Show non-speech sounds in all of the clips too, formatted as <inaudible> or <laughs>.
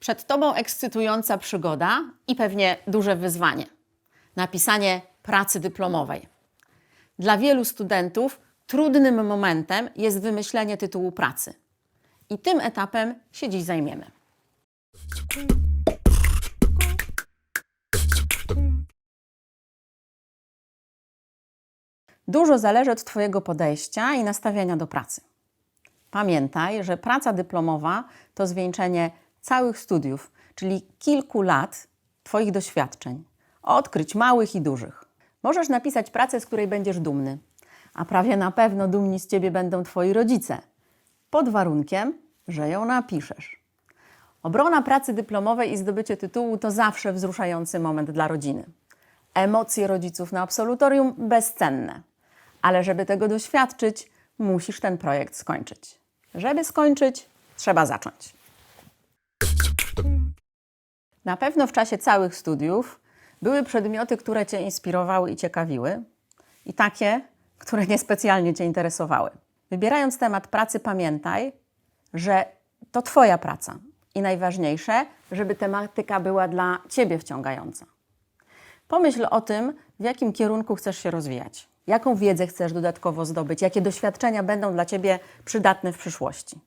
Przed Tobą ekscytująca przygoda i pewnie duże wyzwanie napisanie pracy dyplomowej. Dla wielu studentów trudnym momentem jest wymyślenie tytułu pracy. I tym etapem się dziś zajmiemy. Dużo zależy od Twojego podejścia i nastawienia do pracy. Pamiętaj, że praca dyplomowa to zwieńczenie całych studiów, czyli kilku lat Twoich doświadczeń, odkryć małych i dużych. Możesz napisać pracę, z której będziesz dumny, a prawie na pewno dumni z Ciebie będą Twoi rodzice, pod warunkiem, że ją napiszesz. Obrona pracy dyplomowej i zdobycie tytułu to zawsze wzruszający moment dla rodziny. Emocje rodziców na absolutorium bezcenne. Ale żeby tego doświadczyć, musisz ten projekt skończyć. Żeby skończyć, trzeba zacząć. Na pewno w czasie całych studiów były przedmioty, które Cię inspirowały i ciekawiły, i takie, które niespecjalnie Cię interesowały. Wybierając temat pracy, pamiętaj, że to Twoja praca i najważniejsze, żeby tematyka była dla Ciebie wciągająca. Pomyśl o tym, w jakim kierunku chcesz się rozwijać, jaką wiedzę chcesz dodatkowo zdobyć, jakie doświadczenia będą dla Ciebie przydatne w przyszłości.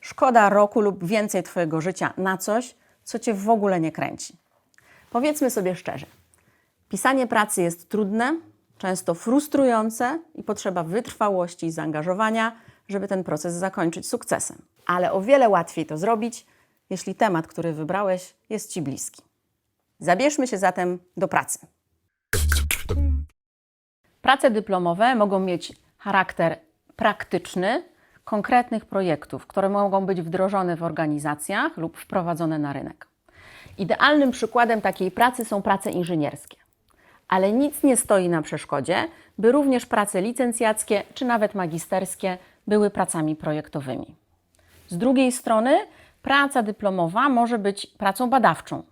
Szkoda roku lub więcej Twojego życia na coś, co Cię w ogóle nie kręci. Powiedzmy sobie szczerze, pisanie pracy jest trudne, często frustrujące i potrzeba wytrwałości i zaangażowania, żeby ten proces zakończyć sukcesem. Ale o wiele łatwiej to zrobić, jeśli temat, który wybrałeś, jest Ci bliski. Zabierzmy się zatem do pracy. Prace dyplomowe mogą mieć charakter praktyczny, konkretnych projektów, które mogą być wdrożone w organizacjach lub wprowadzone na rynek. Idealnym przykładem takiej pracy są prace inżynierskie. Ale nic nie stoi na przeszkodzie, by również prace licencjackie czy nawet magisterskie były pracami projektowymi. Z drugiej strony, praca dyplomowa może być pracą badawczą.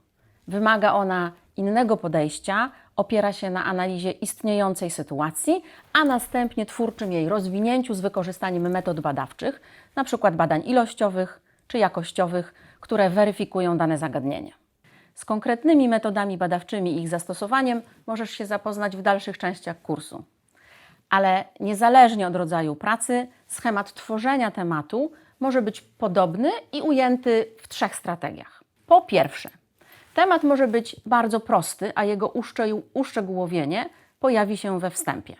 Wymaga ona innego podejścia, opiera się na analizie istniejącej sytuacji, a następnie twórczym jej rozwinięciu z wykorzystaniem metod badawczych, np. badań ilościowych czy jakościowych, które weryfikują dane zagadnienie. Z konkretnymi metodami badawczymi i ich zastosowaniem możesz się zapoznać w dalszych częściach kursu. Ale niezależnie od rodzaju pracy, schemat tworzenia tematu może być podobny i ujęty w trzech strategiach. Po pierwsze, temat może być bardzo prosty, a jego uszcze- uszczegółowienie pojawi się we wstępie.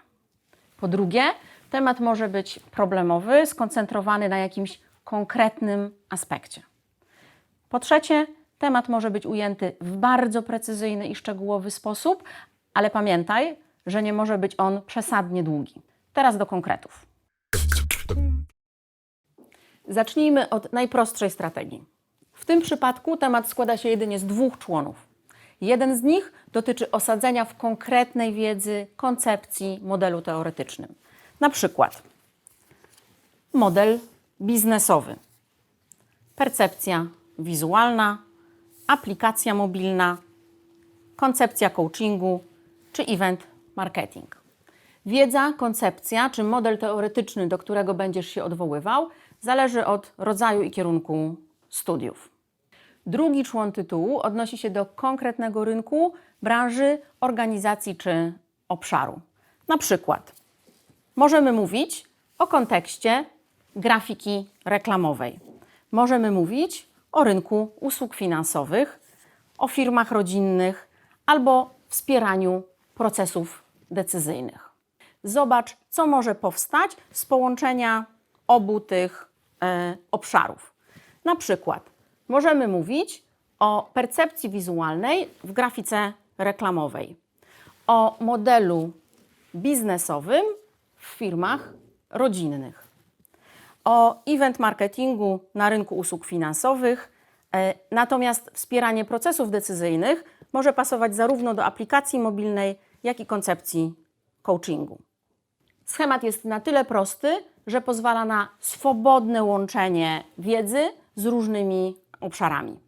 Po drugie, temat może być problemowy, skoncentrowany na jakimś konkretnym aspekcie. Po trzecie, temat może być ujęty w bardzo precyzyjny i szczegółowy sposób, ale pamiętaj, że nie może być on przesadnie długi. Teraz do konkretów. Zacznijmy od najprostszej strategii. W tym przypadku temat składa się jedynie z dwóch członów. Jeden z nich dotyczy osadzenia w konkretnej wiedzy koncepcji modelu teoretycznym. Na przykład model biznesowy, percepcja wizualna, aplikacja mobilna, koncepcja coachingu czy event marketing. Wiedza, koncepcja czy model teoretyczny, do którego będziesz się odwoływał, zależy od rodzaju i kierunku studiów. Drugi człon tytułu odnosi się do konkretnego rynku, branży, organizacji czy obszaru. Na przykład możemy mówić o kontekście grafiki reklamowej. Możemy mówić o rynku usług finansowych, o firmach rodzinnych albo wspieraniu procesów decyzyjnych. Zobacz, co może powstać z połączenia obu tych e, obszarów. Na przykład możemy mówić o percepcji wizualnej w grafice reklamowej, o modelu biznesowym w firmach rodzinnych, o event marketingu na rynku usług finansowych. E, Natomiast wspieranie procesów decyzyjnych może pasować zarówno do aplikacji mobilnej, jak i koncepcji coachingu. Schemat jest na tyle prosty, że pozwala na swobodne łączenie wiedzy z różnymi obszarami.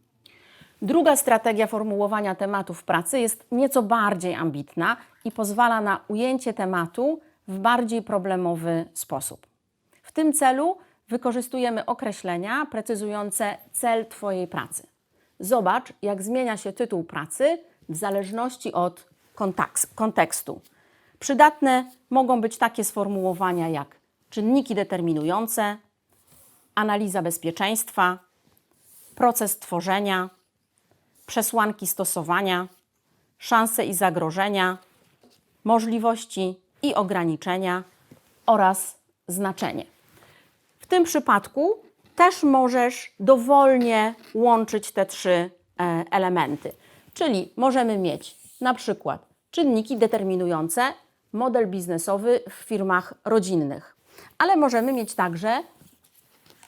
Druga strategia formułowania tematów pracy jest nieco bardziej ambitna i pozwala na ujęcie tematu w bardziej problemowy sposób. W tym celu wykorzystujemy określenia precyzujące cel Twojej pracy. Zobacz, jak zmienia się tytuł pracy w zależności od kontekstu. Przydatne mogą być takie sformułowania jak czynniki determinujące, analiza bezpieczeństwa, proces tworzenia, przesłanki stosowania, szanse i zagrożenia, możliwości i ograniczenia oraz znaczenie. W tym przypadku też możesz dowolnie łączyć te trzy e, elementy. Czyli możemy mieć na przykład czynniki determinujące model biznesowy w firmach rodzinnych, ale możemy mieć także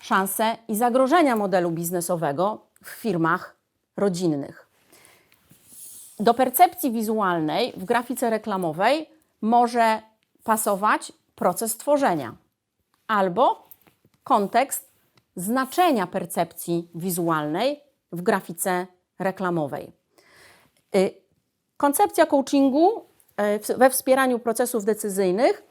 szanse i zagrożenia modelu biznesowego w firmach rodzinnych. Do percepcji wizualnej w grafice reklamowej może pasować proces tworzenia albo kontekst znaczenia percepcji wizualnej w grafice reklamowej. Y, Koncepcja coachingu y, we wspieraniu procesów decyzyjnych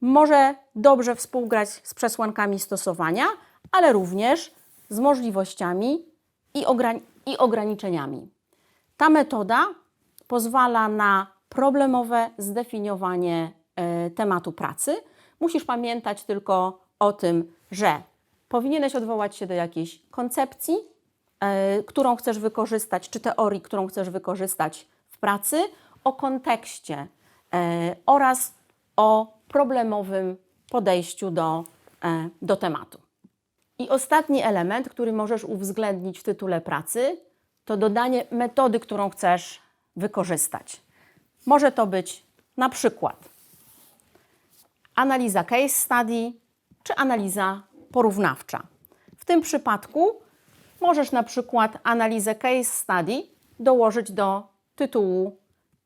może dobrze współgrać z przesłankami stosowania, ale również z możliwościami i, ograń- i ograniczeniami. Ta metoda pozwala na problemowe zdefiniowanie e, tematu pracy. Musisz pamiętać tylko o tym, że powinieneś odwołać się do jakiejś koncepcji, e, którą chcesz wykorzystać, czy teorii, którą chcesz wykorzystać w pracy, o kontekście e, oraz o problemowym podejściu do, e, do tematu. I ostatni element, który możesz uwzględnić w tytule pracy, to dodanie metody, którą chcesz wykorzystać. Może to być na przykład analiza case study czy analiza porównawcza. W tym przypadku możesz na przykład analizę case study dołożyć do tytułu,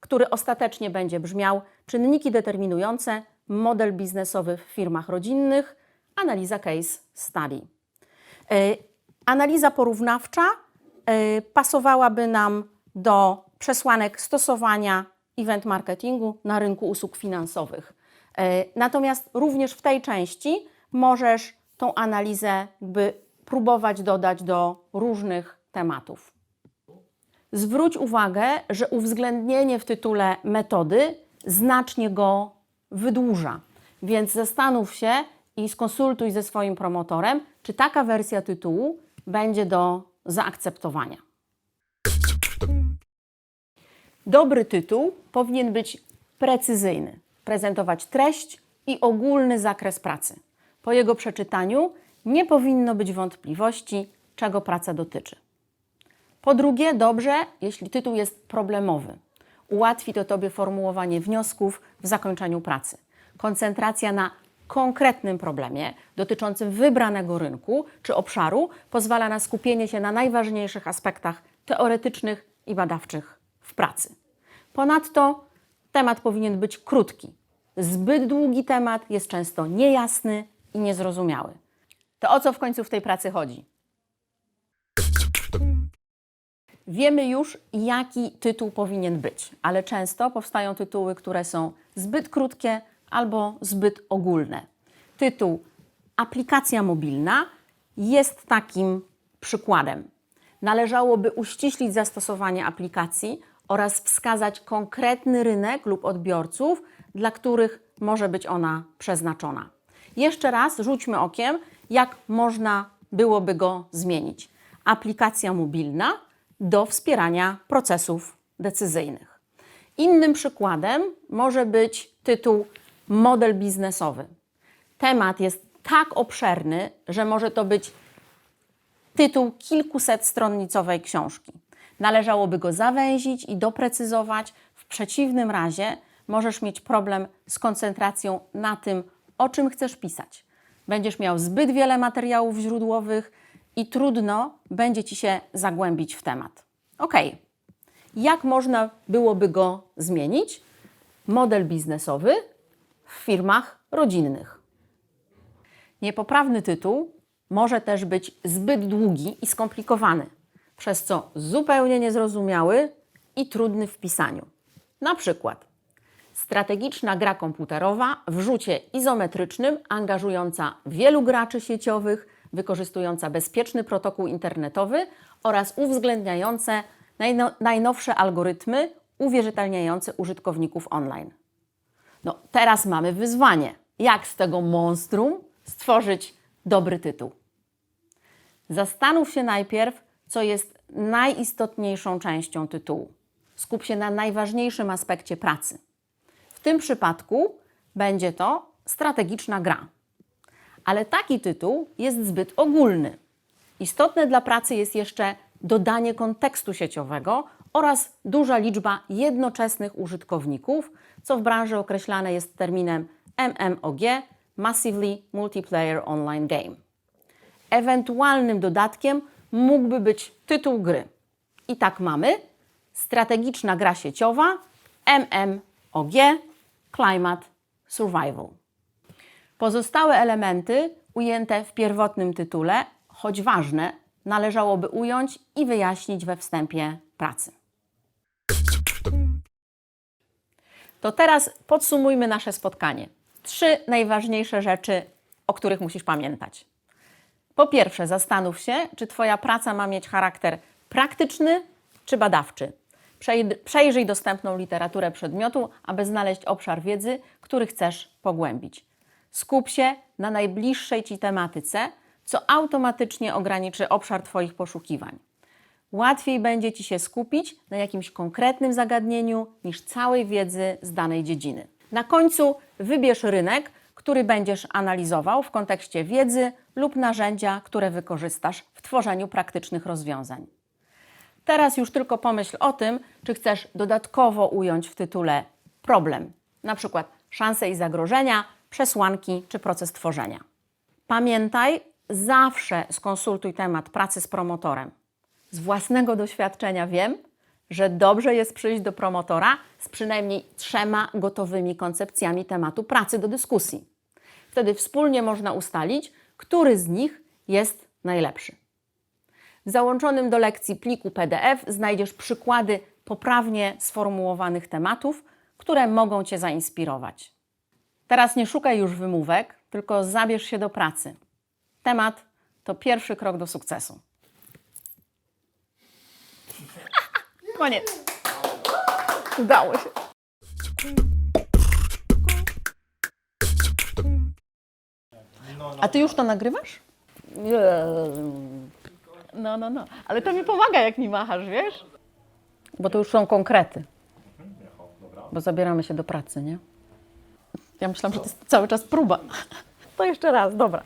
który ostatecznie będzie brzmiał czynniki determinujące model biznesowy w firmach rodzinnych, analiza case study. E, Analiza porównawcza e, pasowałaby nam do przesłanek stosowania event marketingu na rynku usług finansowych. E, Natomiast również w tej części możesz tą analizę jakby próbować dodać do różnych tematów. Zwróć uwagę, że uwzględnienie w tytule metody znacznie go wydłuża. Więc zastanów się i skonsultuj ze swoim promotorem, czy taka wersja tytułu będzie do zaakceptowania. Dobry tytuł powinien być precyzyjny, prezentować treść i ogólny zakres pracy. Po jego przeczytaniu nie powinno być wątpliwości, czego praca dotyczy. Po drugie, dobrze, jeśli tytuł jest problemowy. Ułatwi to Tobie formułowanie wniosków w zakończeniu pracy. Koncentracja na konkretnym problemie dotyczącym wybranego rynku czy obszaru pozwala na skupienie się na najważniejszych aspektach teoretycznych i badawczych w pracy. Ponadto temat powinien być krótki. Zbyt długi temat jest często niejasny i niezrozumiały. To o co w końcu w tej pracy chodzi? Wiemy już, jaki tytuł powinien być, ale często powstają tytuły, które są zbyt krótkie albo zbyt ogólne. Tytuł Aplikacja mobilna jest takim przykładem. Należałoby uściślić zastosowanie aplikacji oraz wskazać konkretny rynek lub odbiorców, dla których może być ona przeznaczona. Jeszcze raz rzućmy okiem, jak można byłoby go zmienić. Aplikacja mobilna do wspierania procesów decyzyjnych. Innym przykładem może być tytuł Model biznesowy. Temat jest tak obszerny, że może to być tytuł kilkusetstronnicowej książki. Należałoby go zawęzić i doprecyzować. W przeciwnym razie możesz mieć problem z koncentracją na tym, o czym chcesz pisać. Będziesz miał zbyt wiele materiałów źródłowych i trudno będzie ci się zagłębić w temat. Ok, jak można byłoby go zmienić? Model biznesowy w firmach rodzinnych. Niepoprawny tytuł może też być zbyt długi i skomplikowany, przez co zupełnie niezrozumiały i trudny w pisaniu. Na przykład strategiczna gra komputerowa w rzucie izometrycznym, angażująca wielu graczy sieciowych wykorzystująca bezpieczny protokół internetowy oraz uwzględniające najno, najnowsze algorytmy uwierzytelniające użytkowników online. No, teraz mamy wyzwanie. Jak z tego monstrum stworzyć dobry tytuł? Zastanów się najpierw, co jest najistotniejszą częścią tytułu. Skup się na najważniejszym aspekcie pracy. W tym przypadku będzie to strategiczna gra. Ale taki tytuł jest zbyt ogólny. Istotne dla pracy jest jeszcze dodanie kontekstu sieciowego oraz duża liczba jednoczesnych użytkowników, co w branży określane jest terminem MMOG Massively Multiplayer Online Game. Ewentualnym dodatkiem mógłby być tytuł gry. I tak mamy strategiczna gra sieciowa MMOG Climate Survival. Pozostałe elementy ujęte w pierwotnym tytule, choć ważne, należałoby ująć i wyjaśnić we wstępie pracy. To teraz podsumujmy nasze spotkanie. Trzy najważniejsze rzeczy, o których musisz pamiętać. Po pierwsze, zastanów się, czy Twoja praca ma mieć charakter praktyczny czy badawczy. Przej- Przejrzyj dostępną literaturę przedmiotu, aby znaleźć obszar wiedzy, który chcesz pogłębić. Skup się na najbliższej Ci tematyce, co automatycznie ograniczy obszar Twoich poszukiwań. Łatwiej będzie Ci się skupić na jakimś konkretnym zagadnieniu niż całej wiedzy z danej dziedziny. Na końcu wybierz rynek, który będziesz analizował w kontekście wiedzy lub narzędzia, które wykorzystasz w tworzeniu praktycznych rozwiązań. Teraz już tylko pomyśl o tym, czy chcesz dodatkowo ująć w tytule problem, na przykład szanse i zagrożenia, przesłanki czy proces tworzenia. Pamiętaj, zawsze skonsultuj temat pracy z promotorem. Z własnego doświadczenia wiem, że dobrze jest przyjść do promotora z przynajmniej trzema gotowymi koncepcjami tematu pracy do dyskusji. Wtedy wspólnie można ustalić, który z nich jest najlepszy. W załączonym do lekcji pliku PDF znajdziesz przykłady poprawnie sformułowanych tematów, które mogą Cię zainspirować. Teraz nie szukaj już wymówek, tylko zabierz się do pracy. Temat to pierwszy krok do sukcesu. <laughs> Koniec. Udało się. A ty już to nagrywasz? Nie. No, no, no. Ale to mi pomaga, jak mi machasz, wiesz? Bo to już są konkrety. Bo zabieramy się do pracy, nie? Ja myślałam, że to jest cały czas próba. To jeszcze raz, dobra.